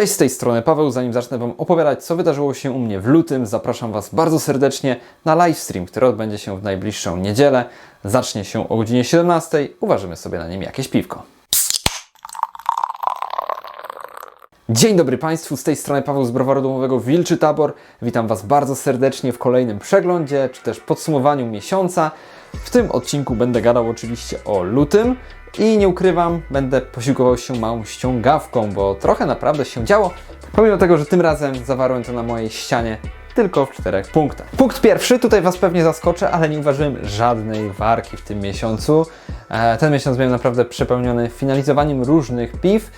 Cześć z tej strony Paweł. Zanim zacznę Wam opowiadać, co wydarzyło się u mnie w lutym, zapraszam Was bardzo serdecznie na livestream, który odbędzie się w najbliższą niedzielę. Zacznie się o godzinie 17. Uważymy sobie na nim jakieś piwko. Dzień dobry Państwu, z tej strony Paweł z Browaru Domowego Wilczy Tabor. Witam Was bardzo serdecznie w kolejnym przeglądzie, czy też podsumowaniu miesiąca. W tym odcinku będę gadał oczywiście o lutym i nie ukrywam, będę posiłkował się małą ściągawką, bo trochę naprawdę się działo. Pomimo tego, że tym razem zawarłem to na mojej ścianie tylko w czterech punktach. Punkt pierwszy, tutaj Was pewnie zaskoczę, ale nie uważyłem żadnej warki w tym miesiącu. E, Ten miesiąc był naprawdę przepełniony finalizowaniem różnych piw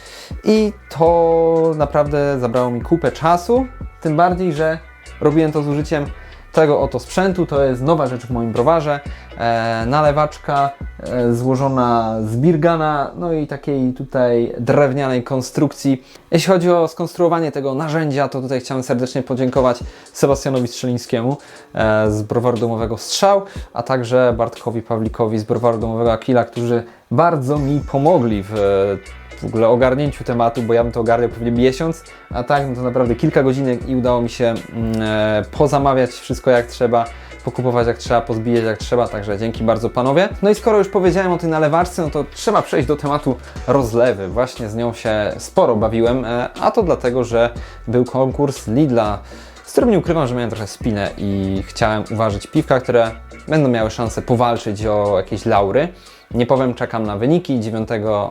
i to naprawdę zabrało mi kupę czasu, tym bardziej, że robiłem to z użyciem tego oto sprzętu. To jest nowa rzecz w moim browarze. E, nalewaczka e, złożona z birgana, no i takiej tutaj drewnianej konstrukcji. Jeśli chodzi o skonstruowanie tego narzędzia, to tutaj chciałem serdecznie podziękować Sebastianowi Strzelińskiemu e, z browaru domowego Strzał, a także Bartkowi Pawlikowi z browaru domowego Aquila, którzy bardzo mi pomogli w w ogóle ogarnięciu tematu, bo ja bym to ogarniał pewnie miesiąc, a tak no to naprawdę kilka godzinek i udało mi się mm, e, pozamawiać wszystko jak trzeba, pokupować jak trzeba, pozbijać jak trzeba, także dzięki bardzo panowie. No i skoro już powiedziałem o tej nalewaczce, no to trzeba przejść do tematu rozlewy. Właśnie z nią się sporo bawiłem, e, a to dlatego, że był konkurs Lidla, z którym nie ukrywam, że miałem trochę spinę i chciałem uważać piwka, które będą miały szansę powalczyć o jakieś laury. Nie powiem, czekam na wyniki. 9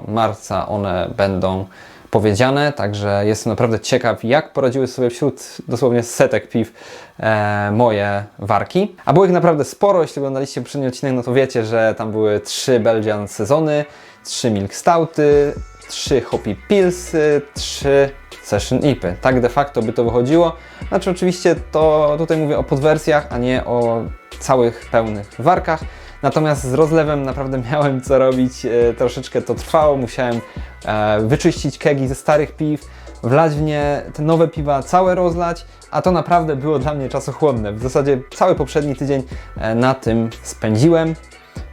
marca one będą powiedziane, także jestem naprawdę ciekaw, jak poradziły sobie wśród dosłownie setek piw e, moje warki. A było ich naprawdę sporo. Jeśli oglądaliście poprzedni odcinek, no to wiecie, że tam były trzy Belgian sezony, trzy Milk Stouty, trzy Hoppy Pilsy, trzy Session IPy. Tak de facto by to wychodziło. Znaczy oczywiście to tutaj mówię o podwersjach, a nie o całych pełnych warkach. Natomiast z rozlewem naprawdę miałem co robić, e, troszeczkę to trwało, musiałem e, wyczyścić kegi ze starych piw, wlać w nie te nowe piwa, całe rozlać, a to naprawdę było dla mnie czasochłonne. W zasadzie cały poprzedni tydzień e, na tym spędziłem.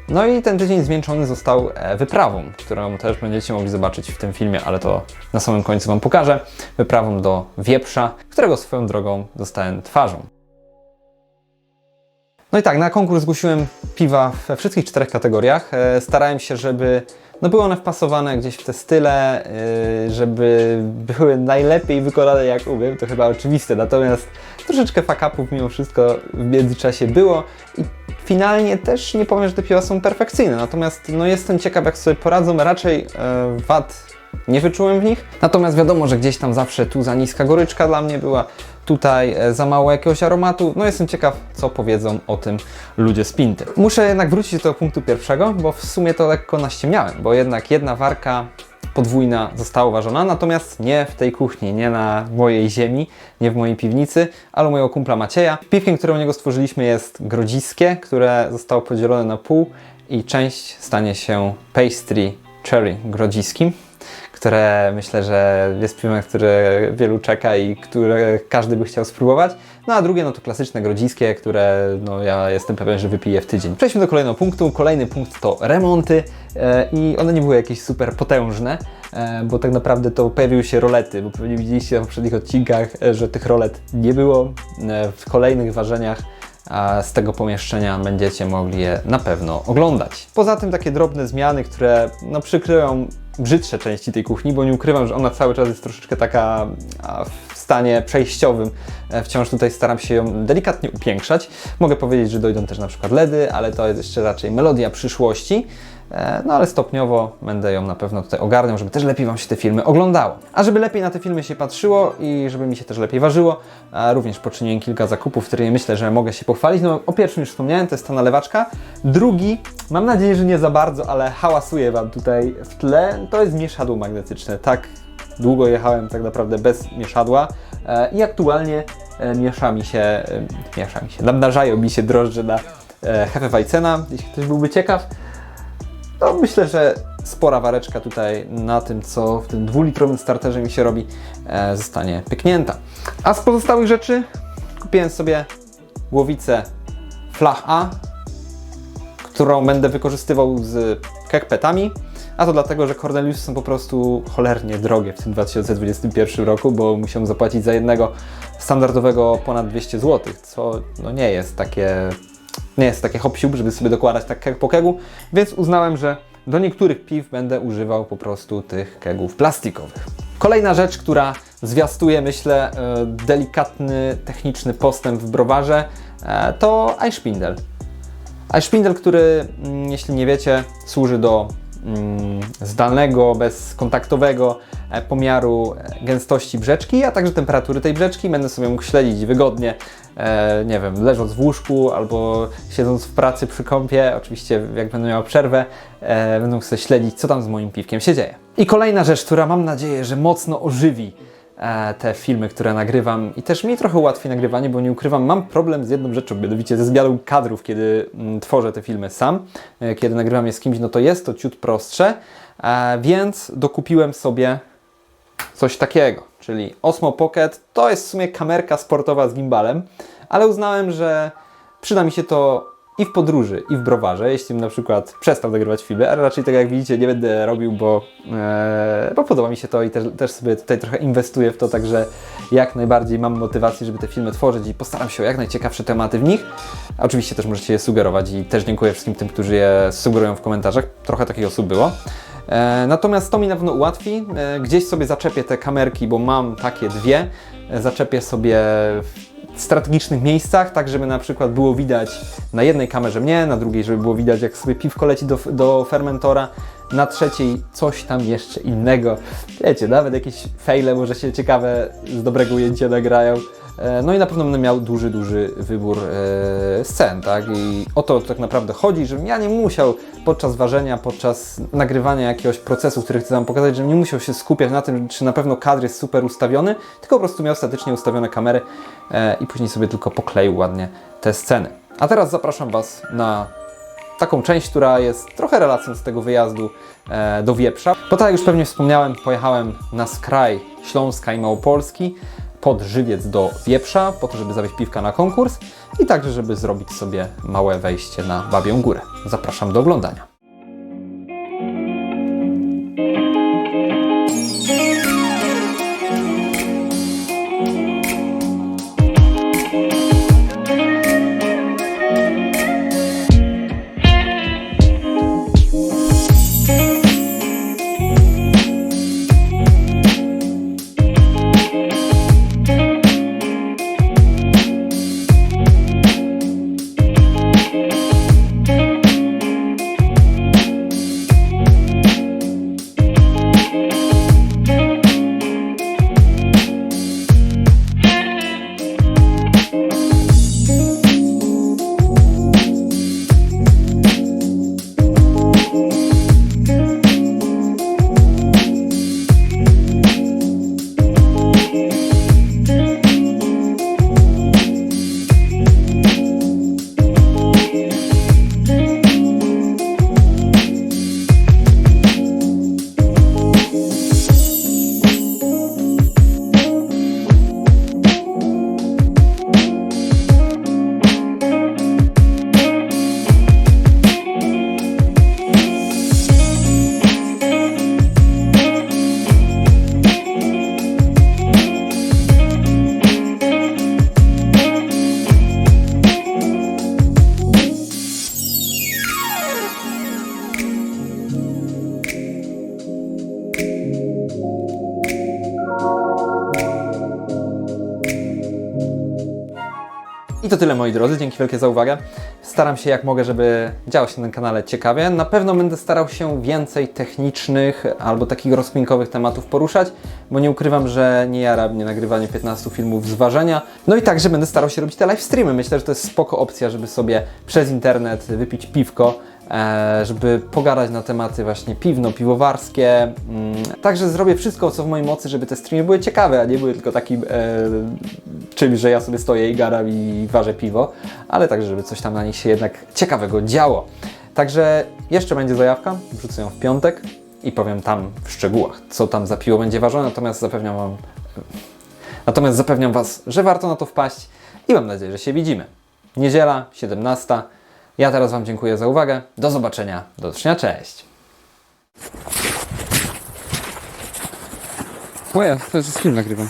No i ten tydzień zwieńczony został wyprawą, którą też będziecie mogli zobaczyć w tym filmie, ale to na samym końcu Wam pokażę. Wyprawą do Wieprza, którego swoją drogą dostałem twarzą. No i tak, na konkurs zgłosiłem piwa we wszystkich czterech kategoriach. E, Starałem się, żeby no były one wpasowane gdzieś w te style, e, żeby były najlepiej wykonane jak umiem, to chyba oczywiste. Natomiast troszeczkę fakapów mimo wszystko w międzyczasie było i finalnie też nie powiem, że te piwa są perfekcyjne. Natomiast no jestem ciekaw jak sobie poradzą. Raczej e, wad nie wyczułem w nich. Natomiast wiadomo, że gdzieś tam zawsze tu za niska goryczka dla mnie była, tutaj e, za mało jakiegoś aromatu. No jestem ciekaw, co powiedzą o tym ludzie z Pinty. Muszę jednak wrócić do punktu pierwszego, bo w sumie to lekko naściemniałem, bo jednak jedna warka podwójna została uważona, natomiast nie w tej kuchni, nie na mojej ziemi, nie w mojej piwnicy, ale u mojego kumpla Macieja. Piwkiem, które u niego stworzyliśmy jest grodziskie, które zostało podzielone na pół i część stanie się pastry cherry grodziskim które myślę, że jest piwem, które wielu czeka i które każdy by chciał spróbować. No a drugie, no to klasyczne grodziskie, które no, ja jestem pewien, że wypiję w tydzień. Przejdźmy do kolejnego punktu. Kolejny punkt to remonty e, i one nie były jakieś super potężne, e, bo tak naprawdę to pojawiły się rolety, bo pewnie widzieliście w poprzednich odcinkach, e, że tych rolet nie było. E, w kolejnych ważeniach a z tego pomieszczenia będziecie mogli je na pewno oglądać. Poza tym takie drobne zmiany, które no, przykryją brzydsze części tej kuchni, bo nie ukrywam, że ona cały czas jest troszeczkę taka w stanie przejściowym. E, Wciąż tutaj staram się ją delikatnie upiększać. Mogę powiedzieć, że dojdą też na przykład LEDy, ale to jest jeszcze raczej melodia przyszłości. E, No ale stopniowo będę ją na pewno tutaj ogarniał, żeby też lepiej Wam się te filmy oglądało. A żeby lepiej na te filmy się patrzyło i żeby mi się też lepiej ważyło, również poczyniłem kilka zakupów, które myślę, że mogę się pochwalić. No o pierwszym już wspomniałem, to jest ta nalewaczka. Drugi, mam nadzieję, że nie za bardzo, ale hałasuje Wam tutaj w tle, to jest mieszadło magnetyczne. Tak długo jechałem tak naprawdę bez mieszadła e, i aktualnie e, miesza mi się, e, miesza mi się, namnażają mi się drożdże na e, Hefeweizen, jeśli ktoś byłby ciekaw. No myślę, że spora wareczka tutaj na tym, co w tym dwulitrowym starterze mi się robi, zostanie pyknięta. A z pozostałych rzeczy kupiłem sobie głowicę Flach A, którą będę wykorzystywał z kekpetami. a to dlatego, że Cornelius są po prostu cholernie drogie w tym 2021 roku, bo musiałem zapłacić za jednego standardowego ponad 200 zł, co no nie jest takie nie jest takie hop żeby sobie dokładać tak keg po kegu, więc uznałem, że do niektórych piw będę używał po prostu tych kegów plastikowych. Kolejna rzecz, która zwiastuje, myślę, e, delikatny techniczny postęp w browarze, e, to Eichspindel. Eichspindel, który, mm, jeśli nie wiecie, służy do mm, zdalnego, bezkontaktowego e, pomiaru e, gęstości brzeczki, a także temperatury tej brzeczki. Będę sobie mógł śledzić wygodnie, e, nie wiem, leżąc w łóżku albo siedząc w pracy przy kąpie. Oczywiście, jak będę miał przerwę, będę mógł sobie śledzić, co tam z moim piwkiem się dzieje. I kolejna rzecz, która mam nadzieję, że mocno ożywi te filmy, które nagrywam i też mi trochę ułatwi nagrywanie, bo nie ukrywam, mam problem z jedną rzeczą, mianowicie ze zmianą kadrów, kiedy mm, tworzę te filmy sam. E, kiedy nagrywam je z kimś, no to jest to ciut prostsze, e, więc dokupiłem sobie coś takiego, czyli Osmo Pocket to jest w sumie kamerka sportowa z gimbalem, ale uznałem, że przyda mi się to i w podróży, i w browarze, jeśli bym na przykład przestał nagrywać filmy, ale raczej tak jak widzicie nie będę robił, bo, e, bo podoba mi się to i też, też sobie tutaj trochę inwestuję w to, także jak najbardziej mam motywację, żeby te filmy tworzyć i postaram się o jak najciekawsze tematy w nich. Oczywiście też możecie je sugerować i też dziękuję wszystkim tym, którzy je sugerują w komentarzach. Trochę takich osób było. E, natomiast to mi na pewno ułatwi. E, gdzieś sobie zaczepię te kamerki, bo mam takie dwie. E, zaczepię sobie w strategicznych miejscach, tak żeby na przykład było widać na jednej kamerze mnie, na drugiej, żeby było widać jak sobie piwko leci do, do fermentora, na trzeciej coś tam jeszcze innego. Wiecie, nawet jakieś fejle może się ciekawe z dobrego ujęcia nagrają. E, No i na pewno będę miał duży, duży wybór e, scen, tak? I o to tak naprawdę chodzi, żebym ja nie musiał podczas ważenia, podczas nagrywania jakiegoś procesu, który chcę Wam pokazać, żebym nie musiał się skupiać na tym, czy na pewno kadr jest super ustawiony, tylko po prostu miał statycznie ustawione kamery e, i później sobie tylko pokleił ładnie te sceny. A teraz zapraszam Was na taką część, która jest trochę relacją z tego wyjazdu do Wieprza. Bo tak jak już pewnie wspomniałem, pojechałem na skraj Śląska i Małopolski pod żywiec do Wieprza, po to, żeby zawieźć piwka na konkurs i także, żeby zrobić sobie małe wejście na Babią Górę. Zapraszam do oglądania. I to tyle moi drodzy, dzięki wielkie za uwagę. Staram się jak mogę, żeby działo się na kanale ciekawie. Na pewno będę starał się więcej technicznych albo takich rozkminkowych tematów poruszać, bo nie ukrywam, że nie jara mnie nagrywanie 15 filmów z ważenia. No i także będę starał się robić te live streamy. Myślę, że to jest spoko opcja, żeby sobie przez internet wypić piwko e, żeby pogadać na tematy właśnie piwno-piwowarskie. Mm, Także zrobię wszystko, co w mojej mocy, żeby te streamy były ciekawe, a nie były tylko takim e, czymś, że ja sobie stoję i gadam i ważę piwo, ale także, żeby coś tam na nich się jednak ciekawego działo. Także jeszcze będzie zajawka, wrzucę ją w piątek i powiem tam w szczegółach, co tam za piwo będzie ważone, natomiast zapewniam Wam, natomiast zapewniam Was, że warto na to wpaść i mam nadzieję, że się widzimy. Niedziela, 17. Ja teraz Wam dziękuję za uwagę. Do zobaczenia. Do zobaczenia. Cześć. Łoja, to jest film nagrywam.